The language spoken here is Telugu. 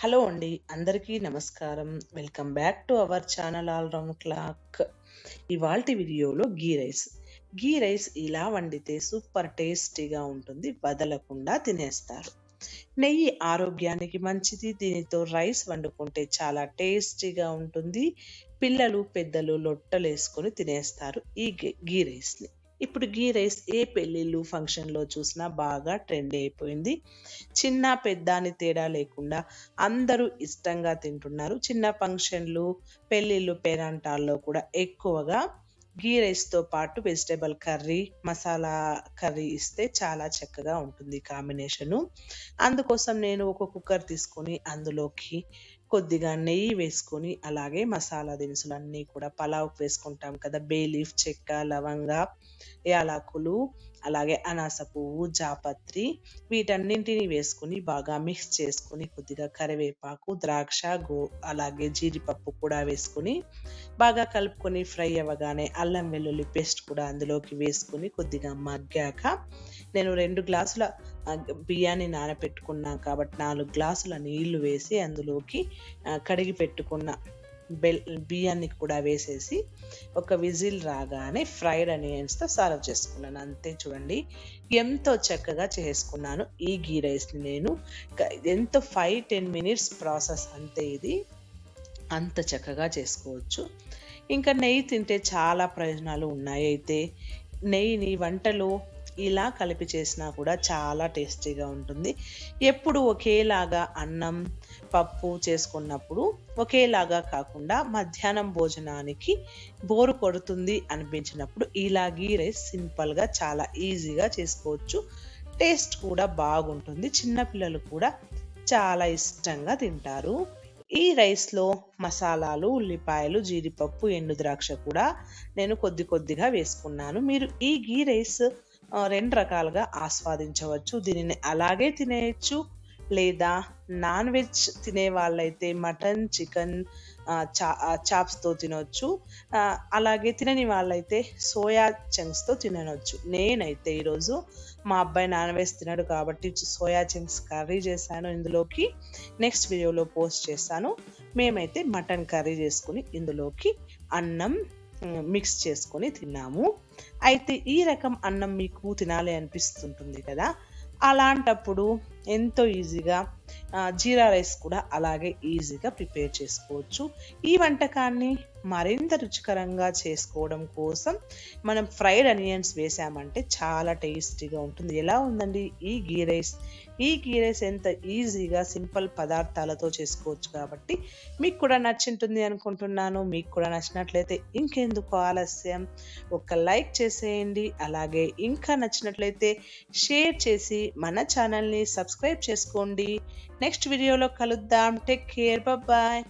హలో అండి అందరికీ నమస్కారం. Welcome back to our channel all round clock. ఇవాల్టి వీడియోలో గీ రైస్. గీ రైస్ ఇలా వండితే సూపర్ టేస్టీగా ఉంటుంది వదలకుండా తినేస్తారు. నెయ్యి ఆరోగ్యానికి మంచిది దీనితో రైస్ వండుకుంటే చాలా టేస్టీగా ఉంటుంది. పిల్లలు పెద్దలు లొట్టలేసుకొని తినేస్తారు ఈ గీ- గీ రైస్ని. ఇప్పుడు గీ రైస్ ఏ పెళ్ళిళ్ళు ఫంక్షన్లో చూసినా బాగా ట్రెండ్ అయిపోయింది. చిన్న పెద్ద అని తేడా లేకుండా అందరూ ఇష్టంగా తింటున్నారు. చిన్న ఫంక్షన్లు పెళ్ళిళ్ళు పేరంటాల్లో కూడా ఎక్కువగా గీ రైస్తో పాటు వెజిటేబుల్ కర్రీ మసాలా కర్రీ ఇస్తే చాలా చక్కగా ఉంటుంది కాంబినేషను. అందుకోసం నేను ఒక కుక్కర్ తీసుకొని అందులోకి కొద్దిగా నెయ్యి వేసుకొని అలాగే మసాలా దినుసులన్నీ కూడా పలావ్కి వేసుకుంటాం కదా బే లీఫ్ చెక్క లవంగ యాలకులు అలాగే అనాస పువ్వు జాపత్రి వీటన్నింటిని వేసుకుని బాగా మిక్స్ చేసుకుని కొద్దిగా కరివేపాకు ద్రాక్ష గో అలాగే జీడిపప్పు కూడా వేసుకుని బాగా కలుపుకొని ఫ్రై అవ్వగానే అల్లం వెల్లుల్లి పేస్ట్ కూడా అందులోకి వేసుకుని కొద్దిగా మగ్గాక నేను రెండు గ్లాసుల బియ్యాన్ని నానబెట్టుకున్నా కాబట్టి నాలుగు గ్లాసుల నీళ్ళు వేసి అందులోకి కడిగి పెట్టుకున్న. బెల్ బియ్యాన్ని కూడా వేసేసి ఒక విజిల్ రాగానే ఫ్రైడ్ ఆనియన్స్తో సర్వ్ చేసుకున్నాను. అంతే చూడండి ఎంతో చక్కగా చేసుకున్నాను ఈ గీ రైస్ని నేను. ఎంతో ఫైవ్ టెన్ మినిట్స్ ప్రాసెస్ అంతే ఇది. అంత చక్కగా చేసుకోవచ్చు. ఇంకా నెయ్యి తింటే చాలా ప్రయోజనాలు ఉన్నాయి. అయితే నెయ్యిని వంటలో ఇలా కలిపి చేసినా కూడా చాలా టేస్టీగా ఉంటుంది. ఎప్పుడు ఒకేలాగా అన్నం పప్పు చేసుకున్నప్పుడు ఒకేలాగా కాకుండా మధ్యాహ్నం భోజనానికి బోరు కొడుతుంది అనిపించినప్పుడు ఇలా గీ రైస్ సింపుల్గా చాలా ఈజీగా చేసుకోవచ్చు. టేస్ట్ కూడా బాగుంటుంది. చిన్నపిల్లలు కూడా చాలా ఇష్టంగా తింటారు. ఈ రైస్లో మసాలాలు ఉల్లిపాయలు జీడిపప్పు ఎండు ద్రాక్ష కూడా నేను కొద్ది కొద్దిగా వేసుకున్నాను. మీరు ఈ గీ రైస్ రెండు రకాలుగా ఆస్వాదించవచ్చు. దీనిని అలాగే తినేయచ్చు. లేదా నాన్ వెజ్ తినే వాళ్ళైతే మటన్ చికెన్ చా చాప్స్తో తినవచ్చు అలాగే తినని వాళ్ళైతే సోయా చంక్స్తో తినవచ్చు నేనైతే ఈరోజు మా అబ్బాయి నాన్ వెజ్ తినడు కాబట్టి సోయా చంక్స్ కర్రీ చేశాను ఇందులోకి. నెక్స్ట్ వీడియోలో పోస్ట్ చేస్తాను. మేమైతే మటన్ కర్రీ చేసుకుని ఇందులోకి అన్నం మిక్స్ చేసుకొని తిన్నాము. అయితే ఈ రకం అన్నం మీకు తినాలి అనిపిస్తుంటుంది కదా? అలాంటప్పుడు ఎంతో ఈజీగా జీరా రైస్ కూడా అలాగే ఈజీగా ప్రిపేర్ చేసుకోవచ్చు. ఈ వంటకాన్ని మరింత రుచికరంగా చేసుకోవడం కోసం మనం ఫ్రైడ్ అనియన్స్ వేసామంటే చాలా టేస్టీగా ఉంటుంది. ఎలా ఉందండి ఈ గీ రైస్? ఈ గీ రైస్ ఎంత ఈజీగా సింపుల్ పదార్థాలతో చేసుకోవచ్చు కాబట్టి మీకు కూడా నచ్చింటుంది అనుకుంటున్నాను. మీకు కూడా నచ్చినట్లయితే ఇంకెందుకు ఆలస్యం? ఒక లైక్ చేసేయండి. అలాగే ఇంకా నచ్చినట్లయితే షేర్ చేసి మన ఛానల్ని సబ్స్క్రైబ్ చేసుకోండి. నెక్స్ట్ వీడియోలో కలుద్దాం. Take care bye